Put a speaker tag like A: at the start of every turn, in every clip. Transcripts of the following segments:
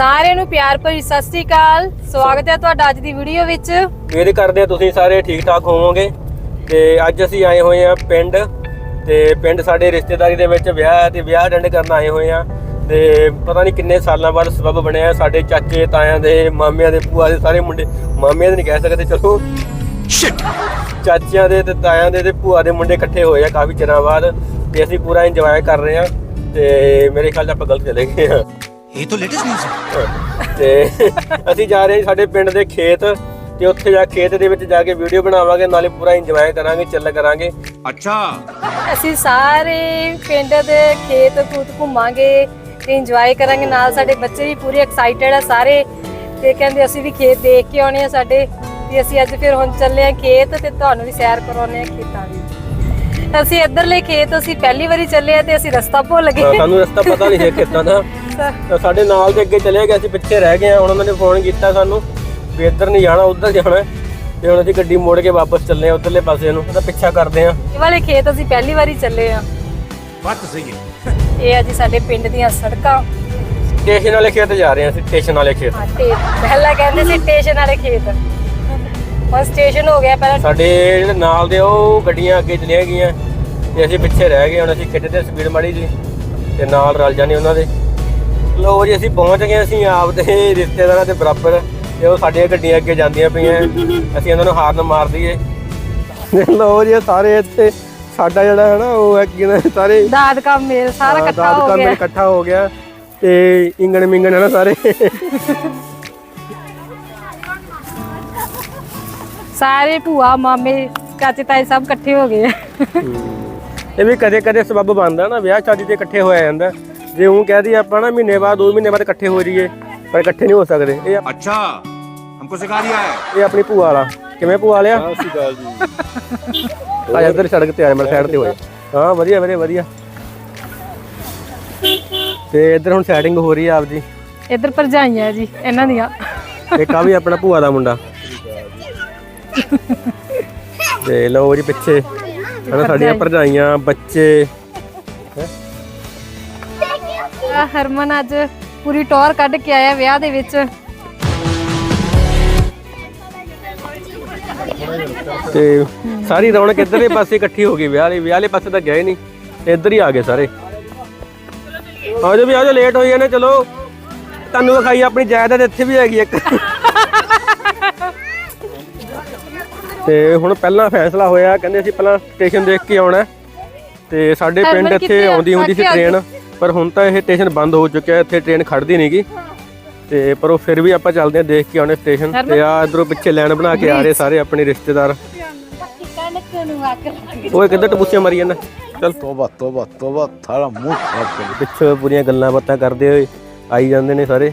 A: ਸਾਰਿਆਂ ਨੂੰ ਪਿਆਰ ਭਰੀ ਸਤਿ ਸ੍ਰੀ ਅਕਾਲ। ਸਵਾਗਤ ਹੈ ਤੁਹਾਡਾ ਅੱਜ ਦੀ ਵੀਡੀਓ ਵਿੱਚ।
B: ਉਮੀਦ ਕਰਦੇ ਆ ਤੁਸੀਂ ਸਾਰੇ ਠੀਕ ਠਾਕ ਹੋਵੋਗੇ। ਤੇ ਅੱਜ ਅਸੀਂ ਆਏ ਹੋਏ ਆ ਪਿੰਡ। ਤੇ ਪਿੰਡ ਸਾਡੇ ਰਿਸ਼ਤੇਦਾਰੀ ਦੇ ਵਿੱਚ ਵਿਆਹ ਹੈ ਤੇ ਵਿਆਹ ਅਟੈਂਡ ਕਰਨ ਆਏ ਹੋਏ ਆ ਤੇ ਪਤਾ ਨਹੀਂ ਕਿੰਨੇ ਸਾਲਾਂ ਬਾਅਦ ਸਬਬ ਬਣਿਆ ਸਾਡੇ ਚਾਚੇ ਤਾਇਆਂ ਦੇ ਮਾਮਿਆਂ ਦੇ ਭੂਆ ਦੇ ਸਾਰੇ ਮੁੰਡੇ ਮਾਮਿਆਂ ਦੇ ਨਹੀਂ ਕਹਿ ਸਕਦੇ ਚਲੋ। ਚਾਚਿਆਂ ਦੇ ਤੇ ਤਾਇਆਂ ਦੇ ਤੇ ਭੂਆ ਦੇ ਮੁੰਡੇ ਇਕੱਠੇ ਹੋਏ ਆ ਕਾਫੀ ਚਿਰਾਂ ਬਾਅਦ। ਤੇ ਅਸੀਂ ਪੂਰਾ ਇੰਜੋਏ ਕਰ ਰਹੇ ਆ ਤੇ ਮੇਰੇ ਖਿਆਲ 'ਚ ਆਪਾਂ ਗਲਤ ਚਲੇ ਗਏ ਆ
C: ਇਹ ਤਾਂ ਲੇਟੈਸਟ ਨਿਊਜ਼ ਹੈ।
B: ਤੇ ਅਸੀਂ ਜਾ ਰਹੇ ਹਾਂ ਸਾਡੇ ਪਿੰਡ ਦੇ ਖੇਤ ਤੇ ਉੱਥੇ ਜਾ ਖੇਤ ਦੇ ਵਿੱਚ ਜਾ ਕੇ ਵੀਡੀਓ ਬਣਾਵਾਂਗੇ ਨਾਲੇ ਪੂਰਾ ਇੰਜੋਏ ਕਰਾਂਗੇ ਚੱਲ ਕਰਾਂਗੇ।
C: ਅੱਛਾ।
A: ਅਸੀਂ ਸਾਰੇ ਪਿੰਡ ਦੇ ਖੇਤ ਖੂਤ ਘੁੰਮਾਂਗੇ ਤੇ ਇੰਜੋਏ ਕਰਾਂਗੇ ਨਾਲ ਸਾਡੇ ਬੱਚੇ ਵੀ ਪੂਰੇ ਐਕਸਾਈਟਡ ਆ ਸਾਰੇ। ਤੇ ਕਹਿੰਦੇ ਅਸੀਂ ਵੀ ਖੇਤ ਦੇਖ ਕੇ ਆਉਣੇ ਆ ਸਾਡੇ ਤੇ ਅਸੀਂ ਅੱਜ ਫਿਰ ਹੁਣ ਚੱਲੇ ਆ ਖੇਤ ਤੇ ਤੁਹਾਨੂੰ ਵੀ ਸੈਰ ਕਰਾਉਣੇ ਆ ਖੇਤਾਂ ਦੀ ਅਸੀਂ ਇੱਧਰਲੇ ਖੇਤ ਅਸੀਂ ਪਹਿਲੀ ਵਾਰੀ ਚੱਲੇ ਆ ਤੇ ਅਸੀਂ ਰਸਤਾ ਭੁੱਲ ਗਏ।
B: ਸਾਨੂੰ ਰਸਤਾ ਪਤਾ ਨਹੀਂ ਹੈ ਕਿੱਦਾਂ ਦਾ। ਸਾਡੇ ਨਾਲ ਦੇ ਅੱਗੇ ਚਲੇ ਗਏ ਅਸੀਂ ਪਿੱਛੇ ਰਹਿ ਗਏ ਹੁਣ ਉਹਨਾਂ ਨੇ ਫੋਨ ਕੀਤਾ ਸਾਨੂੰ ਵੀ ਇੱਧਰ ਨਹੀਂ ਜਾਣਾ ਉੱਧਰ ਜਾਣਾ ਤੇ ਹੁਣ ਅਸੀਂ ਗੱਡੀ ਮੋੜ ਕੇ ਵਾਪਸ ਚੱਲੇ ਆ ਉਧਰਲੇ ਪਾਸੇ ਨੂੰ। ਉਹਦਾ ਪਿੱਛਾ ਕਰਦੇ ਆ।
A: ਇਹ ਵਾਲੇ ਖੇਤ ਅਸੀਂ ਪਹਿਲੀ ਵਾਰੀ ਚੱਲੇ ਆ।
C: ਬੱਤ ਸਹੀ
A: ਇਹ ਆ ਜੀ ਸਾਡੇ ਪਿੰਡ ਦੀਆਂ ਸੜਕਾਂ।
B: ਸਟੇਸ਼ਨ ਵਾਲੇ ਖੇਤ ਜਾ ਰਹੇ ਆ ਅਸੀਂ ਸਟੇਸ਼ਨ ਵਾਲੇ ਖੇਤ।
A: ਹਾਂ ਤੇ ਪਹਿਲਾਂ ਕਹਿੰਦੇ ਸੀ ਸਟੇਸ਼ਨ ਵਾਲੇ ਖੇਤ। ਹੁਣ ਸਟੇਸ਼ਨ ਹੋ ਗਿਆ ਪਹਿਲਾਂ।
B: ਸਾਡੇ ਜਿਹੜੇ ਨਾਲ ਦੇ ਉਹ ਗੱਡੀਆਂ ਅੱਗੇ ਚਲੀਆਂ ਗਈਆਂ ਤੇ ਅਸੀਂ ਪਿੱਛੇ ਰਹਿ ਗਏ ਹੁਣ ਅਸੀਂ ਖਿੱਚਦੇ ਸਪੀਡ ਮਾੜੀ ਜੀ ਤੇ ਨਾਲ ਰਲ ਜਾਣੇ ਉਹਨਾਂ ਦੇ। ਲੋ ਜੀ ਅਸੀਂ ਪਹੁੰਚ ਗਏ ਅਸੀਂ ਆਪ ਦੇ ਰਿਸ਼ਤੇਦਾਰਾਂ ਦੇ ਬਰਾਬਰ। ਤੇ ਉਹ ਸਾਡੀਆਂ ਗੱਡੀਆਂ ਅੱਗੇ ਜਾਂਦੀਆਂ ਪਈਆਂ। ਅਸੀਂ ਉਹਨਾਂ ਨੂੰ ਹਾਰਨ ਮਾਰ ਦਈਏ। ਲੋ ਜੀ ਸਾਰੇ ਇੱਥੇ ਸਾਡਾ ਜਿਹੜਾ ਹੈ ਨਾ ਉਹ ਹੈ ਕੀ ਨਾ ਸਾਰੇ
A: ਦਾਦ ਕੰਮ ਮੇਲ ਸਾਰਾ
B: ਹਾਂ, ਦਾਦ ਇਕੱਠਾ ਹੋ ਗਿਆ। ਤੇ ਇੰਗਣ ਮਿੰਗਣ ਹੈ ਨਾ ਸਾਰੇ।
A: ਸਾਰੇ ਭੂਆ ਮਾਮੇ ਚਾਚੇ ਤਾਏ ਸਭ ਇਕੱਠੇ ਹੋ ਗਏ
B: ਇਹ ਵੀ ਕਦੇ ਕਦੇ ਸਬੱਬ ਬਣਦਾ ਨਾ ਵਿਆਹ ਸ਼ਾਦੀ ਤੇ ਇਕੱਠੇ ਹੋਇਆ ਜਾਂਦਾ। ਜੇ ਉਹ ਕਹਦੀ ਆਪਾਂ ਨਾ ਮਹੀਨੇ ਬਾਅਦ 2 ਮਹੀਨੇ ਬਾਅਦ ਇਕੱਠੇ ਹੋ ਜਾਈਏ ਪਰ ਇਕੱਠੇ ਨਹੀਂ ਹੋ ਸਕਦੇ। ਇਹ
C: ਅੱਛਾ ਹਮਕੋ ਸਿਖਾ ਦਿਆ ਹੈ।
B: ਇਹ ਆਪਣੀ ਭੂਆ ਵਾਲਾ। ਕਿਵੇਂ ਭੂਆ ਲਿਆ ਆ ਇੱਧਰ ਸੜਕ ਤੇ ਆ ਮੇਰੇ ਸਾਈਡ ਤੇ ਹੋਏ ਹਾਂ ਵਧੀਆ ਵਧੀਆ ਵਧੀਆ। ਤੇ ਇੱਧਰ ਹੁਣ ਸੈਟਿੰਗ ਹੋ ਰਹੀ ਆ ਆਪਦੀ।
A: ਇੱਧਰ ਭਰਜਾਈਆਂ ਜੀ ਇਹਨਾਂ ਦੀਆਂ।
B: ਇੱਕ ਆ ਵੀ ਆਪਣਾ ਭੂਆ ਦਾ ਮੁੰਡਾ। ਤੇ ਲਓ ਜੀ ਪਿੱਛੇ। ਹਨਾ ਸਾਡੀਆਂ ਭਰਜਾਈਆਂ ਬੱਚੇ।
A: ਆਹ ਹਰਮਨ ਅੱਜ ਪੂਰੀ ਟੌਰ ਕੱਢ ਕੇ ਆਇਆ ਵਿਆਹ ਦੇ ਵਿੱਚ।
B: ਤੇ ਸਾਰੀ ਰੌਣਕ ਇੱਧਰਲੇ ਪਾਸੇ ਇਕੱਠੀ ਹੋ ਗਈ ਵਿਆਹ ਵਾਲੇ ਵਿਆਹ ਵਾਲੇ ਪਾਸੇ ਤਾਂ ਗਏ ਨਹੀਂ ਇੱਧਰ ਹੀ ਆ ਗਏ ਸਾਰੇ। ਆ ਜਾਓ ਵੀ ਆ ਜਾਓ ਲੇਟ ਹੋਈ ਜਾਂਦੇ ਚਲੋ। ਤੁਹਾਨੂੰ ਵਿਖਾਈ ਆਪਣੀ ਜਾਇਦਾਦ ਇੱਥੇ ਵੀ ਹੈਗੀ ਇੱਕ। ਤੇ ਹੁਣ ਪਹਿਲਾਂ ਫੈਸਲਾ ਹੋਇਆ ਕਹਿੰਦੇ ਅਸੀਂ ਪਹਿਲਾਂ ਸਟੇਸ਼ਨ ਦੇਖ ਕੇ ਆਉਣਾ ਤੇ ਸਾਡੇ ਪਿੰਡ ਇੱਥੇ ਆਉਂਦੀ ਹੁੰਦੀ ਸੀ ਟ੍ਰੇਨ ਪਰ ਹੁਣ ਤਾਂ ਇਹ ਸਟੇਸ਼ਨ ਬੰਦ ਹੋ ਚੁੱਕਿਆ ਇੱਥੇ ਟ੍ਰੇਨ ਖੜਦੀ ਨਹੀਂਗੀ ਤੇ ਪਰ ਉਹ ਫਿਰ ਵੀ ਆਪਾਂ ਚੱਲਦੇ ਹਾਂ ਦੇਖ ਕੇ ਆਉਣੇ ਸਟੇਸ਼ਨ ਤੇ ਆ ਇਧਰੋਂ ਪਿੱਛੇ ਲੈਣ ਬਣਾ ਕੇ ਆ ਰਹੇ ਸਾਰੇ ਆਪਣੇ ਰਿਸ਼ਤੇਦਾਰ। ਉਹ ਕਿੱਧਰ ਟਪੂਸੀਆਂ ਮਾਰੀ ਜਾਂਦਾ? ਚਲ।
D: ਤੋਬਾ ਤੋਬਾ ਤੋਬਾ ਥਾਰਾ ਮੂੰਹ ਖਰਾਬ
B: ਪਿੱਛੇ ਪੂਰੀਆਂ ਗੱਲਾਂ ਬਾਤਾਂ ਕਰਦੇ ਹੋਏ ਆਈ ਜਾਂਦੇ ਨੇ ਸਾਰੇ।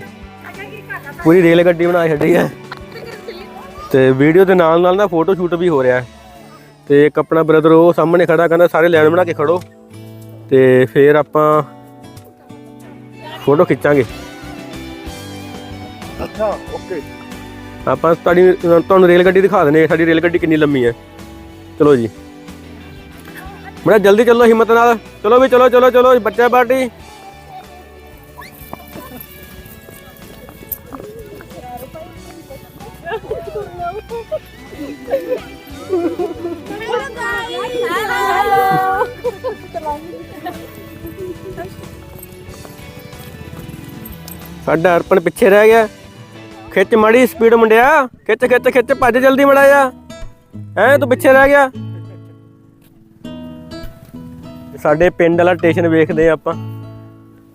B: ਪੂਰੀ ਰੇਲ ਗੱਡੀ ਬਣਾ ਛੱਡੀ ਹੈ ਤੇ ਵੀਡੀਓ ਦੇ ਨਾਲ ਨਾਲ ਨਾ ਫੋਟੋ ਸ਼ੂਟ ਵੀ ਹੋ ਰਿਹਾ ਹੈ। ਤੇ ਇੱਕ ਆਪਣਾ ਬ੍ਰਦਰ ਉਹ ਸਾਹਮਣੇ ਖੜਾ ਕਹਿੰਦਾ ਸਾਰੇ ਲੈਣ ਬਣਾ ਕੇ ਖੜੋ। ਤੇ ਫੇਰ ਆਪਾਂ ਫੋਟੋ ਖਿੱਚਾਂਗੇ।
D: ਅੱਛਾ ਓਕੇ।
B: ਆਪਾਂ ਤੁਹਾਡੀ ਤੁਹਾਨੂੰ ਰੇਲ ਗੱਡੀ ਦਿਖਾ ਦਨੇ ਸਾਡੀ ਰੇਲ ਗੱਡੀ ਕਿੰਨੀ ਲੰਮੀ ਹੈ। ਚਲੋ ਜੀ। ਬੜਾ ਜਲਦੀ ਚੱਲੋ ਹਿੰਮਤ ਨਾਲ। ਚਲੋ ਵੀ ਚਲੋ ਚਲੋ ਚਲੋ ਬੱਚਾ ਪਾਰਟੀ। ਸਾਡਾ ਅਰਪਣ ਪਿੱਛੇ ਰਹਿ ਗਿਆ। ਖਿੱਚ ਮਾੜੀ ਸਪੀਡ ਮੁੰਡਿਆ। ਖਿੱਚ ਖਿੱਚ ਖਿੱਚ, ਭੱਜ ਜਲਦੀ ਮੜਾਇਆ ਹੈ, ਤੂੰ ਪਿੱਛੇ ਰਹਿ ਗਿਆ। ਸਾਡੇ ਪਿੰਡ ਵਾਲਾ ਸਟੇਸ਼ਨ ਵੇਖਦੇ ਆ ਆਪਾਂ।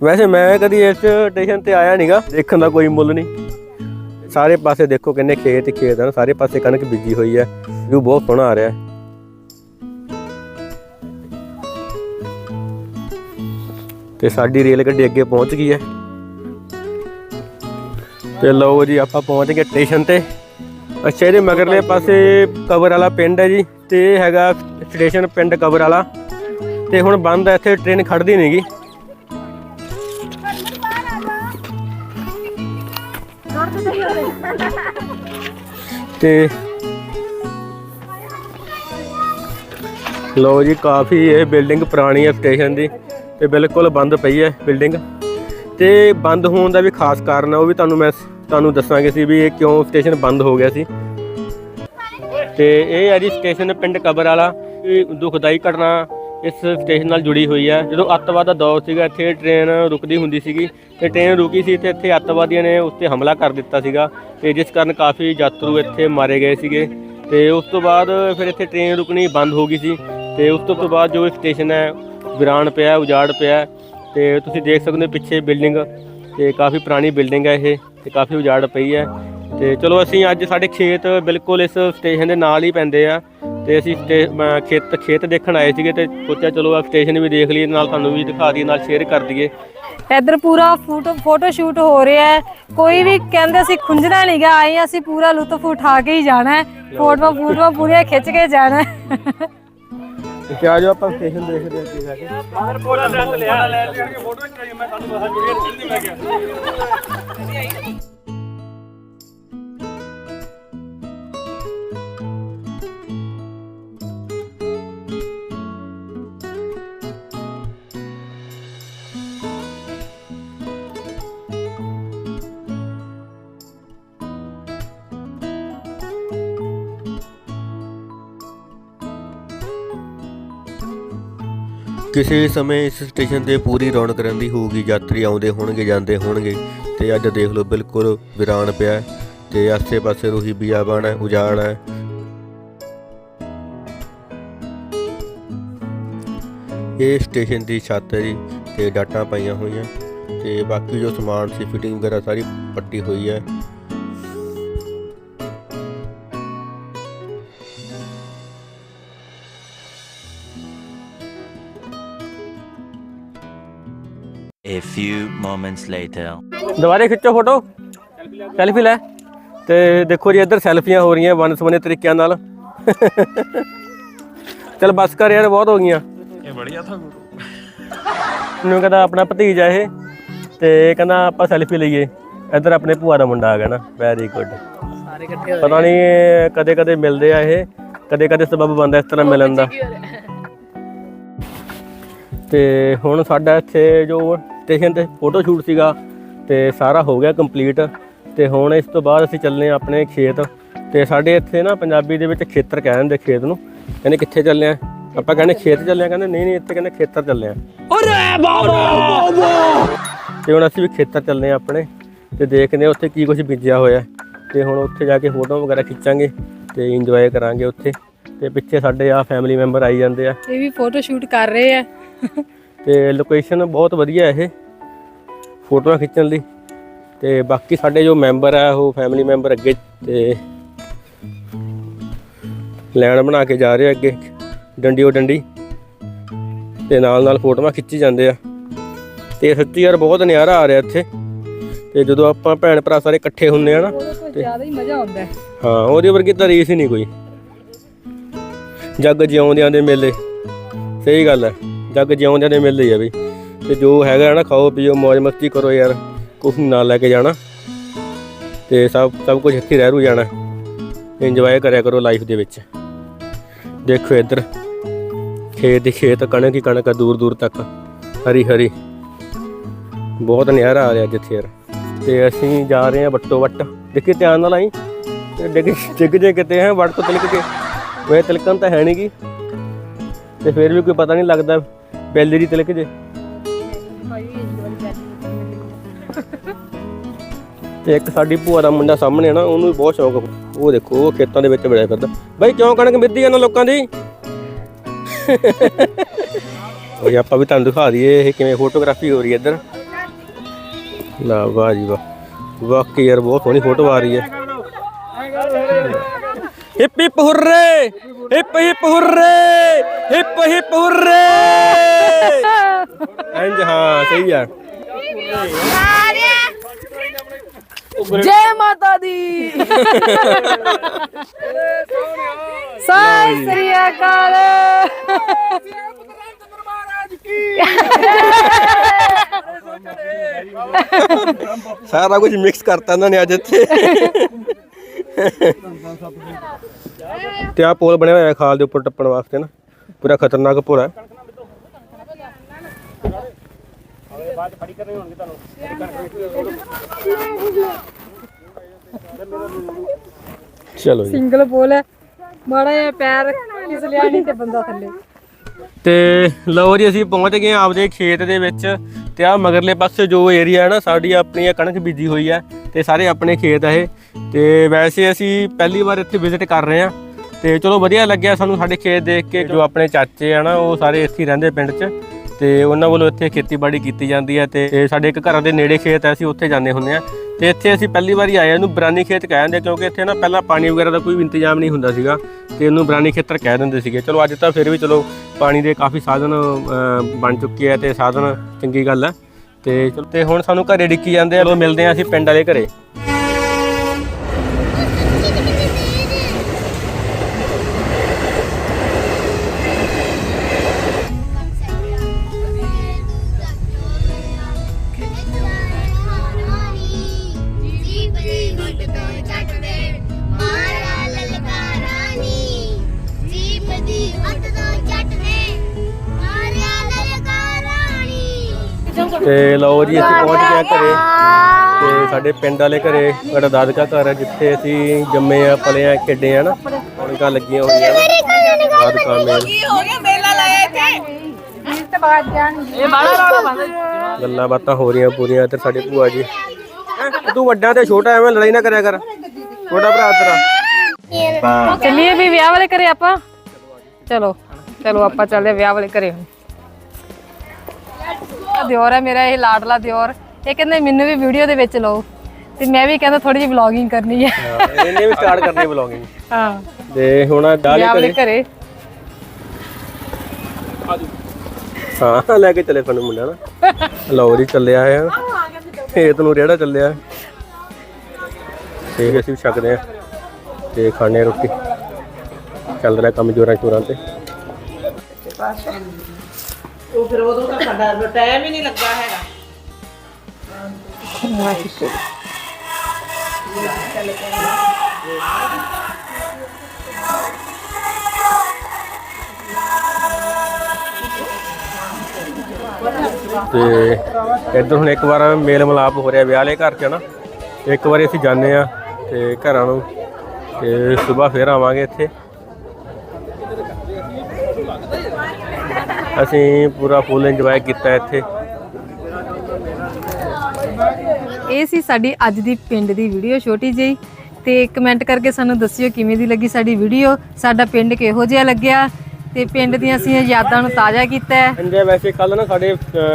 B: ਵੈਸੇ ਮੈਂ ਕਦੀ ਇਸ ਸਟੇਸ਼ਨ ਤੇ ਆਇਆ ਨਹੀਂਗਾ ਦੇਖਣ ਦਾ ਕੋਈ ਮੁੱਲ ਨਹੀਂ। ਸਾਰੇ ਪਾਸੇ ਦੇਖੋ ਕਿੰਨੇ ਖੇਤ ਖੇਤ ਹਨ। ਸਾਰੇ ਪਾਸੇ ਕਣਕ ਬੀਜੀ ਹੋਈ ਹੈ। ਵਿਊ ਬਹੁਤ ਸੋਹਣਾ ਆ ਰਿਹਾ ਹੈ। ਤੇ ਸਾਡੀ ਰੇਲ ਗੱਡੀ ਅੱਗੇ ਪਹੁੰਚ ਗਈ ਹੈ। ਤੇ ਲਓ ਜੀ, ਆਪਾਂ ਪਹੁੰਚ ਗਏ ਸਟੇਸ਼ਨ ਤੇ। ਅੱਛਾ ਇਹਦੇ ਮਗਰਲੇ ਪਾਸੇ ਕਬਰ ਵਾਲਾ ਪਿੰਡ ਹੈ ਜੀ, ਤੇ ਇਹ ਹੈਗਾ ਸਟੇਸ਼ਨ ਪਿੰਡ ਕਬਰ ਵਾਲਾ। ਤੇ ਹੁਣ ਬੰਦ ਹੈ, ਇੱਥੇ ਟ੍ਰੇਨ ਖੜਦੀ ਨਹੀਂਗੀ ਤੇ ਲਓ ਜੀ, ਕਾਫੀ ਇਹ ਬਿਲਡਿੰਗ ਪੁਰਾਣੀ ਹੈ ਸਟੇਸ਼ਨ ਦੀ ਤੇ ਬਿਲਕੁਲ ਬੰਦ ਪਈ ਹੈ ਬਿਲਡਿੰਗ। ਤੇ ਬੰਦ ਹੋਣ ਦਾ ਵੀ ਖਾਸ ਕਾਰਨ ਹੈ ਉਹ ਵੀ ਤੁਹਾਨੂੰ ਮੈਂ ਤੁਹਾਨੂੰ ਦੱਸਾਂਗੇ ਸੀ ਵੀ ਇਹ ਕਿਉਂ ਸਟੇਸ਼ਨ ਬੰਦ ਹੋ ਗਿਆ ਸੀ। ਤੇ ਇਹ ਹੈ ਜੀ ਸਟੇਸ਼ਨ ਪਿੰਡ ਕਬਰ ਵਾਲਾ ਇਹ ਦੁਖਦਾਈ ਘਟਨਾ ਇਸ ਸਟੇਸ਼ਨ ਨਾਲ ਜੁੜੀ ਹੋਈ ਹੈ। ਜਦੋਂ ਅੱਤਵਾਦ ਦਾ ਦੌਰ ਸੀਗਾ, ਇੱਥੇ ਟ੍ਰੇਨ ਰੁਕਦੀ ਹੁੰਦੀ ਸੀਗੀ, ਤੇ ਟ੍ਰੇਨ ਰੁਕੀ ਸੀ ਤੇ ਇੱਥੇ ਅੱਤਵਾਦੀਆਂ ਨੇ ਉਸ 'ਤੇ ਹਮਲਾ ਕਰ ਦਿੱਤਾ ਸੀਗਾ। ਤੇ ਜਿਸ ਕਾਰਨ ਕਾਫੀ ਯਾਤਰੂ ਇੱਥੇ ਮਾਰੇ ਗਏ ਸੀਗੇ। ਤੇ ਉਸ ਤੋਂ ਬਾਅਦ ਫਿਰ ਇੱਥੇ ਟ੍ਰੇਨ ਰੁਕਣੀ ਬੰਦ ਹੋ ਗਈ ਸੀ ਤੇ ਉਸ ਤੋਂ ਬਾਅਦ ਜੋ ਸਟੇਸ਼ਨ ਹੈ, ਵਿਰਾਨ ਪਿਆ ਉਜਾੜ ਪਿਆ ਤੇ ਤੁਸੀਂ ਦੇਖ ਸਕਦੇ ਹੋ ਪਿੱਛੇ ਬਿਲਡਿੰਗ ਤੇ ਕਾਫੀ ਪੁਰਾਣੀ ਬਿਲਡਿੰਗ ਹੈ ਇਹ ਤੇ ਕਾਫੀ ਉਜਾੜ ਪਈ ਹੈ ਤੇ ਚਲੋ ਅਸੀਂ ਅੱਜ ਸਾਡੇ ਖੇਤ ਬਿਲਕੁਲ ਇਸ ਸਟੇਸ਼ਨ ਦੇ ਨਾਲ ਹੀ ਪੈਂਦੇ ਆ ਤੇ ਅਸੀਂ ਸਟੇ- ਅਮ ਖੇਤ ਖੇਤ ਦੇਖਣ ਆਏ ਸੀਗੇ ਤੇ ਸੋਚਿਆ ਚਲੋ ਆ ਸਟੇਸ਼ਨ ਵੀ ਦੇਖ ਲਈਏ ਨਾਲ ਤੁਹਾਨੂੰ ਵੀ ਦਿਖਾ ਦਈਏ ਨਾਲ ਸ਼ੇਅਰ ਕਰ ਦਈਏ।
A: ਇੱਧਰ ਪੂਰਾ ਫੋਟੋ ਫੋਟੋ ਸ਼ੂਟ ਹੋ ਰਿਹਾ ਹੈ। ਕੋਈ ਵੀ ਕਹਿੰਦੇ ਅਸੀਂ ਖੁੰਝਣਾ ਨਹੀਂ ਗਾ ਆਏ ਹਾਂ, ਅਸੀਂ ਪੂਰਾ ਲੁਤਫ ਉਠਾ ਕੇ ਹੀ ਜਾਣਾ ਹੈ। ਫੋਟੋਆਂ ਫੋਟੋਆਂ ਪੂਰੀਆਂ ਖਿੱਚ ਕੇ ਜਾਣਾ ਹੈ।
B: ਤੇ ਆ ਜਾਓ ਆਪਾਂ ਸਟੇਸ਼ਨ ਦੇਖਦੇ ਹਾਂ ਅੱਗੇ ਜਾ ਕੇ ਕਿਸੇ ਸਮੇਂ ਇਸ ਸਟੇਸ਼ਨ ਤੇ ਪੂਰੀ ਰੌਣਕ ਰਹਿੰਦੀ ਹੋਊਗੀ, ਯਾਤਰੀ ਆਉਂਦੇ ਹੋਣਗੇ, ਜਾਂਦੇ ਹੋਣਗੇ, ਤੇ ਅੱਜ ਦੇਖ ਲਓ ਬਿਲਕੁਲ ਵਿਰਾਨ ਪਿਆ ਹੈ, ਤੇ ਆਸੇ-ਪਾਸੇ ਰੋਹੀ ਬਿਆਬਾਨ ਹੈ, ਉਜਾੜ ਹੈ। ਇਹ ਸਟੇਸ਼ਨ ਦੀ ਛੱਤ ਹੈ ਜੀ, ਤੇ ਡਾਟਾਂ ਪਾਈਆਂ ਹੋਈਆਂ, ਤੇ ਬਾਕੀ ਜੋ ਸਮਾਨ ਸੀ, ਫਿਟਿੰਗ ਵਗੈਰਾ ਸਾਰੀ ਪੱਟੀ ਹੋਈ ਹੈ।
E: A few moments later.
B: ਦੁਬਾਰੇ ਖਿੱਚੋ ਫੋਟੋ ਸੈਲਫੀ ਲੈ। ਤੇ ਦੇਖੋ ਜੀ ਇੱਧਰ ਸੈਲਫੀਆਂ ਹੋ ਰਹੀਆਂ ਵਨ ਸਵਨੇ ਤਰੀਕਿਆਂ ਨਾਲ। ਚਲ ਬਸ ਕਰ ਯਾਰ ਬਹੁਤ ਹੋ ਗਈਆਂ। ਇਹ ਬੜੀਆ ਥਾ ਮੈਨੂੰ ਕਹਿੰਦਾ ਆਪਣਾ ਭਤੀਜਾ ਇਹ। ਤੇ ਕਹਿੰਦਾ ਆਪਾਂ ਸੈਲਫੀ ਲਈਏ। ਇੱਧਰ ਆਪਣੇ ਭੂਆ ਦਾ ਮੁੰਡਾ ਆ ਗਿਆ ਨਾ। ਵੈਰੀ ਗੁੱਡ ਸਾਰੇ ਇਕੱਠੇ ਪਤਾ ਨਹੀਂ ਕਦੇ ਕਦੇ ਮਿਲਦੇ ਆ ਇਹ। ਕਦੇ ਕਦੇ ਸਬਬ ਬੰਦਾ ਇਸ ਤਰ੍ਹਾਂ ਮਿਲਣ ਦਾ। ਤੇ ਹੁਣ ਸਾਡਾ ਇੱਥੇ ਜੋ ਸਟੇਸ਼ਨ ਤੇ ਫੋਟੋ ਸ਼ੂਟ ਸੀਗਾ ਤੇ ਸਾਰਾ ਹੋ ਗਿਆ ਕੰਪਲੀਟ ਤੇ ਹੁਣ ਇਸ ਤੋਂ ਬਾਅਦ ਅਸੀਂ ਚੱਲਨੇ ਆ ਆਪਣੇ ਖੇਤ ਤੇ ਸਾਡੇ ਇੱਥੇ ਨਾ ਪੰਜਾਬੀ ਦੇ ਵਿੱਚ ਖੇਤਰ ਕਹਿ ਦਿੰਦੇ ਖੇਤ ਨੂੰ ਕਹਿੰਦੇ ਕਿੱਥੇ ਚੱਲੇ ਆ ਆਪਾਂ ਕਹਿੰਦੇ ਖੇਤ ਚੱਲੇ ਆ ਕਹਿੰਦੇ ਨਹੀਂ ਨਹੀਂ ਇੱਥੇ ਕਹਿੰਦੇ ਖੇਤਰ ਚੱਲੇ ਆ ਓਰੇ ਬਾਬਾ! ਤੇ ਹੁਣ ਅਸੀਂ ਵੀ ਖੇਤਰ ਚੱਲਨੇ ਆ ਆਪਣੇ ਤੇ ਦੇਖਦੇ ਆ ਉੱਥੇ ਕੀ ਕੁਝ ਬੀਜਿਆ ਹੋਇਆ। ਤੇ ਹੁਣ ਉੱਥੇ ਜਾ ਕੇ ਫੋਟੋ ਵਗੈਰਾ ਖਿੱਚਾਂਗੇ ਤੇ ਇੰਜੋਏ ਕਰਾਂਗੇ ਉੱਥੇ ਤੇ ਪਿੱਛੇ ਸਾਡੇ ਆ ਫੈਮਿਲੀ ਮੈਂਬਰ ਆਈ ਜਾਂਦੇ ਆ।
A: ਇਹ ਵੀ ਫੋਟੋ ਸ਼ੂਟ ਕਰ ਰਹੇ ਆ।
B: ਤੇ ਲੋਕੇਸ਼ਨ ਬਹੁਤ ਵਧੀਆ ਇਹ ਫੋਟੋਆਂ ਖਿੱਚਣ ਲਈ। ਤੇ ਬਾਕੀ ਸਾਡੇ ਜੋ ਮੈਂਬਰ ਆ ਉਹ ਫੈਮਿਲੀ ਮੈਂਬਰ ਅੱਗੇ ਤੇ ਲਾਈਨ ਬਣਾ ਕੇ ਜਾ ਰਹੇ ਆ ਅੱਗੇ ਡੰਡੀ ਉਹ ਡੰਡੀ। ਤੇ ਨਾਲ ਨਾਲ ਫੋਟੋਆਂ ਖਿੱਚੀ ਜਾਂਦੇ ਆ। ਤੇ ਸੱਚੀ ਯਾਰ ਬਹੁਤ ਨਜ਼ਾਰਾ ਆ ਰਿਹਾ ਇੱਥੇ। ਤੇ ਜਦੋਂ ਆਪਾਂ ਭੈਣ ਭਰਾ ਸਾਰੇ ਇਕੱਠੇ ਹੁੰਦੇ ਆ ਨਾ
A: ਕੁਝ ਜ਼ਿਆਦਾ ਹੀ ਮਜ਼ਾ ਆਉਂਦਾ ਹੈ।
B: ਹਾਂ ਉਹਦੇ ਵਰਗੀ ਤਾਂ ਰੀਸ ਹੀ ਨਹੀਂ ਕੋਈ। ਜੱਗ ਜਿਉਂਦਿਆਂ ਦੇ ਮੇਲੇ। ਸਹੀ ਗੱਲ ਹੈ। ਜੱਗ ਜਿਉਂਦਿਆਂ ਦੇ ਮੇਲੇ ਹੀ ਆ ਬਈ। ਤੇ ਜੋ ਹੈਗਾ ਨਾ ਖਾਓ ਪੀਓ ਮौज ਮਸਤੀ ਕਰੋ ਯਾਰ, ਕੁਛ ਨੀ ਨਾਲ ਲੈ ਕੇ ਜਾਣਾ। ਤੇ ਸਭ ਸਭ ਕੁਝ ਇੱਥੇ ਰਹਿ ਰੂ ਜਾਣਾ। ਇੰਜੋਏ ਕਰਿਆ ਕਰੋ ਲਾਈਫ ਦੇ ਵਿੱਚ। ਦੇਖੋ ਇੱਧਰ, ਖੇਤ ਹੀ ਖੇਤ ਕਣਕ ਹੀ ਕਣਕ ਆ ਦੂਰ ਦੂਰ ਤੱਕ। ਹਰੀ ਹਰੀ। ਬਹੁਤ ਨਜ਼ਾਰਾ ਆ ਰਿਹਾ ਜਿੱਥੇ ਯਾਰ। ਤੇ ਅਸੀਂ ਜਾ ਰਹੇ ਹਾਂ ਵੱਟੋ ਵੱਟ। ਦੇਖੀ ਧਿਆਨ ਨਾਲ ਆਈ। ਤੇ ਡਿੱਗ ਡਿੱਗ ਜੇ ਕਿਤੇ ਹੈ ਵੱਟ ਤੋਂ ਤਿਲਕ ਕੇ। ਵੇ ਤਿਲਕਣ ਤਾਂ ਹੈ ਨਹੀਂ ਗੀ। ਤੇ ਫਿਰ ਵੀ ਕੋਈ ਪਤਾ ਨਹੀਂ ਲੱਗਦਾ ਬੈਲੀ ਦੀ ਤਿਲਕ ਜੇ। ਤੇ ਇੱਕ ਸਾਡੀ ਭੂਆ ਦਾ ਮੁੰਡਾ ਸਾਹਮਣੇ ਆ ਨਾ, ਉਹਨੂੰ ਵੀ ਬਹੁਤ ਸ਼ੌਕ ਆ। ਉਹ ਦੇਖੋ, ਉਹ ਖੇਤਾਂ ਦੇ ਵਿੱਚ ਵੜਿਆ ਫਿਰਦਾ। ਬਾਈ, ਕਿਉਂ ਕਣਕ ਮਿੱਧੀ ਇਹਨਾਂ ਲੋਕਾਂ ਦੀ? ਉਹ ਆਪਾਂ ਵੀ ਤੁਹਾਨੂੰ ਦਿਖਾ ਦਈਏ, ਇਹ ਕਿਵੇਂ ਫੋਟੋਗ੍ਰਾਫੀ ਹੋ ਰਹੀ ਹੈ ਇੱਧਰ। ਲਾ, ਵਾਹ ਜੀ ਵਾਹ। ਵਾਕਈ ਯਾਰ, ਬਹੁਤ ਸੋਹਣੀ ਫੋਟੋ ਆ ਰਹੀ ਹੈ। Hip hip hurray! Hip hip hurray! Hip hip hurray! ਇੰਜ ਹਾਂ ਸਹੀ ਆ।
A: ਜੈ ਮਾਤਾ ਦੀ। ਸਤਿ ਸ੍ਰੀ ਅਕਾਲ।
B: ਸਾਰਾ ਕੁਝ ਮਿਕਸ ਕਰਤਾ ਇਹਨਾਂ ਨੇ ਅੱਜ ਇੱਥੇ। ਤੇ ਆ ਪੋਲ ਬਣਿਆ ਹੋਇਆ ਖਾਲ ਦੇ ਉੱਪਰ ਟੱਪਣ ਵਾਸਤੇ ਨਾ। ਪੂਰਾ ਖਤਰਨਾਕ ਪੁਲ ਹੈ ਚਲੋ ਜੀ।
A: ਸਿੰਗਲ ਬੋਲ ਹੈ। ਮਾੜਾ ਜਿਹਾ ਪੈਰ ਕਿਸ ਲਿਆ ਨਹੀਂ ਤੇ ਬੰਦਾ ਥੱਲੇ।
B: ਤੇ ਲਓ ਜੀ ਅਸੀਂ ਪਹੁੰਚ ਗਏ ਹਾਂ ਆਪਦੇ ਖੇਤ ਦੇ ਵਿੱਚ। ਤੇ ਆ ਮਗਰਲੇ ਪਾਸੇ ਜੋ ਏਰੀਆ ਹੈ ਨਾ ਸਾਡੀ ਆਪਣੀ ਇਹ ਕਣਕ ਬੀਜੀ ਹੋਈ ਹੈ ਤੇ ਸਾਰੇ ਆਪਣੇ ਖੇਤ ਆ ਇਹ। ਤੇ ਵੈਸੇ ਅਸੀਂ ਪਹਿਲੀ ਵਾਰ ਇੱਥੇ ਵਿਜ਼ਿਟ ਕਰ ਰਹੇ ਹਾਂ। ਤੇ ਚਲੋ ਵਧੀਆ ਲੱਗਿਆ ਸਾਨੂੰ ਸਾਡੇ ਖੇਤ ਦੇਖ ਕੇ ਜੋ ਆਪਣੇ ਚਾਚੇ ਆ ਨਾ ਉਹ ਸਾਰੇ ਇੱਥੇ ਹੀ ਰਹਿੰਦੇ ਪਿੰਡ 'ਚ। ਤੇ ਉਹਨਾਂ ਵੱਲੋਂ ਇੱਥੇ ਖੇਤੀਬਾੜੀ ਕੀਤੀ ਜਾਂਦੀ ਹੈ ਤੇ ਇਹ ਸਾਡੇ ਇੱਕ ਘਰਾਂ ਦੇ ਨੇੜੇ ਖੇਤ ਹੈ ਅਸੀਂ ਉੱਥੇ ਜਾਂਦੇ ਹੁੰਦੇ ਆ ਤੇ ਇੱਥੇ ਅਸੀਂ ਪਹਿਲੀ ਵਾਰੀ ਆਏ ਹਾਂ, ਇਹਨੂੰ ਬਰਾਨੀ ਖੇਤ ਕਹਿ ਦਿੰਦੇ ਕਿਉਂਕਿ ਇੱਥੇ ਨਾ ਪਹਿਲਾਂ ਪਾਣੀ ਵਗੈਰਾ ਦਾ ਕੋਈ ਵੀ ਇੰਤਜ਼ਾਮ ਨਹੀਂ ਹੁੰਦਾ ਸੀਗਾ ਤੇ ਇਹਨੂੰ ਬਰਾਨੀ ਖੇਤਰ ਕਹਿ ਦਿੰਦੇ ਸੀਗੇ। ਚਲੋ ਅੱਜ ਤਾਂ ਫਿਰ ਵੀ ਚਲੋ ਪਾਣੀ ਦੇ ਕਾਫੀ ਸਾਧਨ ਬਣ ਚੁੱਕੇ ਆ ਤੇ ਸਾਧਨ ਚੰਗੀ ਗੱਲ ਹੈ। ਤੇ ਚਲੋ ਤੇ ਹੁਣ ਸਾਨੂੰ ਘਰੇ ਡਿੱਕੀ ਜਾਂਦੇ ਆ ਚਲੋ ਮਿਲਦੇ ਆ ਅਸੀਂ ਪਿੰਡ ਵਾਲੇ ਘਰੇ। ਤੇ ਲਓ ਜੀ ਅਸੀਂ ਪਹੁੰਚ ਗਏ ਹਾਂ ਘਰੇ। ਤੇ ਸਾਡੇ ਪਿੰਡ ਵਾਲੇ ਘਰੇ ਸਾਡਾ ਦਾਦਕਾ ਘਰ ਹੈ ਜਿੱਥੇ ਅਸੀਂ ਜੰਮੇ ਆ ਪਲੇ ਆ ਖੇਡੇ ਆ ਨਾ ਰੌਣਕਾਂ ਲੱਗੀਆਂ ਹੋਈਆਂ ਨੇ। ਦਾਦਕਾ ਮੇਲ ਗੱਲਾਂ ਬਾਤਾਂ ਹੋ ਰਹੀਆਂ ਪੂਰੀਆਂ ਤੇ ਸਾਡੇ ਭੂਆ ਜੀ। ਹੈਂ? ਤੂੰ ਵੱਡਾ ਤੇ ਛੋਟਾ ਐਵੇਂ ਲੜਾਈ ਨਾ ਕਰਿਆ ਕਰ। ਛੋਟਾ ਭਰਾ ਤੇਰਾ।
A: ਚੱਲੀਏ ਵੀ ਵਿਆਹ ਵਾਲੇ ਘਰੇ ਆਪਾਂ। ਚਲੋ ਚਲੋ ਆਪਾਂ ਚੱਲਦੇ ਵਿਆਹ ਵਾਲੇ ਘਰੇ ਹੁਣ। ਆਹ ਦਿਓਰ ਹੈ ਮੇਰਾ ਇਹ ਲਾਡਲਾ ਦਿਓਰ। ਇਹ ਕਹਿੰਦੇ ਮੈਨੂੰ ਵੀ ਵੀਡੀਓ ਦੇ ਵਿੱਚ ਲਓ। ਤੇ ਮੈਂ ਵੀ ਕਹਿੰਦਾ ਥੋੜੀ ਜਿਹੀ ਵਲੌਗਿੰਗ ਕਰਨੀ ਹੈ।
B: ਹਾਂ, ਇਹਨੇ ਵੀ ਸਟਾਰਟ ਕਰਨੀ ਬਲੌਗਿੰਗ
A: ਹਾਂ।
B: ਤੇ ਹੁਣ
A: ਵਿਆਹ ਵਾਲੇ
B: ਘਰੇ। ਹਾਂ ਲੈ ਕੇ ਚੱਲੇ ਸਾਨੂੰ ਮੁੰਡਾ ਨਾ। ਲਓ ਜੀ ਚੱਲਿਆ ਆ। ਖੇਤ ਨੂੰ ਰੇੜਾ ਚੱਲਿਆ। ਤੇ ਅਸੀਂ ਛਕਦੇ ਆ। ਤੇ ਖਾਣੇ ਰੋਟੀ। ਚੱਲ ਰਿਹਾ ਕੰਮ ਜੋਰਾਂ ਚੋਰਾਂ ਤੇ।
F: ਉਹ ਫਿਰ ਉਦੋਂ ਤਾਂ ਸਾਡਾ ਟਾਈਮ ਹੀ ਨਹੀਂ ਲੱਗਾ ਹੈਗਾ।
B: ਤੇ ਇੱਧਰ ਹੁਣ ਇੱਕ ਵਾਰ ਮੇਲ ਮਲਾਪ ਹੋ ਰਿਹਾ ਵਿਆਹ ਵਾਲੇ ਘਰ 'ਚ ਨਾ ਇੱਕ ਵਾਰੀ ਅਸੀਂ ਜਾਂਦੇ ਆ ਤੇ ਘਰਾਂ ਨੂੰ ਤੇ ਸਵੇਰ ਫੇਰ ਆਵਾਂਗੇ ਇੱਥੇ। ਅਸੀਂ ਪੂਰਾ ਫੁੱਲ ਇੰਜੋਏ ਕੀਤਾ ਇੱਥੇ।
A: ਇਹ ਸੀ ਸਾਡੀ ਅੱਜ ਦੀ ਪਿੰਡ ਦੀ ਵੀਡੀਓ ਛੋਟੀ ਜਿਹੀ। ਤੇ ਕਮੈਂਟ ਕਰਕੇ ਸਾਨੂੰ ਦੱਸਿਓ ਕਿਵੇਂ ਦੀ ਲੱਗੀ ਸਾਡੀ ਵੀਡੀਓ ਸਾਡਾ ਪਿੰਡ ਕਿਹੋ ਜਿਹਾ ਲੱਗਿਆ? ਤੇ ਪਿੰਡ ਦੀਆਂ ਅਸੀਂ ਯਾਦਾਂ ਨੂੰ ਤਾਜ਼ਾ ਕੀਤਾ ਹੈ।
B: ਇੰਡੀਆ ਵੈਸੇ ਕੱਲ ਨਾ ਸਾਡੇ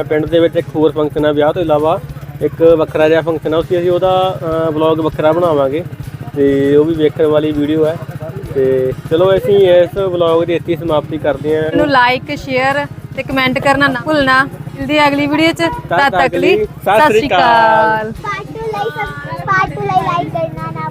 B: ਪਿੰਡ ਦੇ ਵਿੱਚ ਇੱਕ ਹੋਰ ਫੰਕਸ਼ਨ ਹੈ ਵਿਆਹ ਤੋਂ ਇਲਾਵਾ। ਇੱਕ ਵੱਖਰਾ ਜਿਹਾ ਫੰਕਸ਼ਨ ਹੈ ਉਸੇ ਅਸੀਂ ਉਹਦਾ ਵਲੌਗ ਵੱਖਰਾ ਬਣਾਵਾਂਗੇ। ਤੇ ਉਹ ਵੀ ਵੇਖਣ ਵਾਲੀ ਵੀਡੀਓ ਹੈ। ਤੇ ਚਲੋ ਅਸੀਂ ਇਸ ਵਲੌਗ ਦੀ ਇੱਥੇ ਸਮਾਪਤੀ ਕਰਦੇ ਹਾਂ।
A: ਨੂੰ ਲਾਈਕ ਸ਼ੇਅਰ ਤੇ ਕਮੈਂਟ ਕਰਨਾ ਨਾ ਭੁੱਲਣਾ। ਮਿਲਦੀ ਹੈ ਅਗਲੀ ਵੀਡੀਓ ਚ। ਤਦ ਤੱਕ ਲਈ Sat Sri Akal.
G: Part 2 like part 2 like ਕਰਨਾ ਨਾ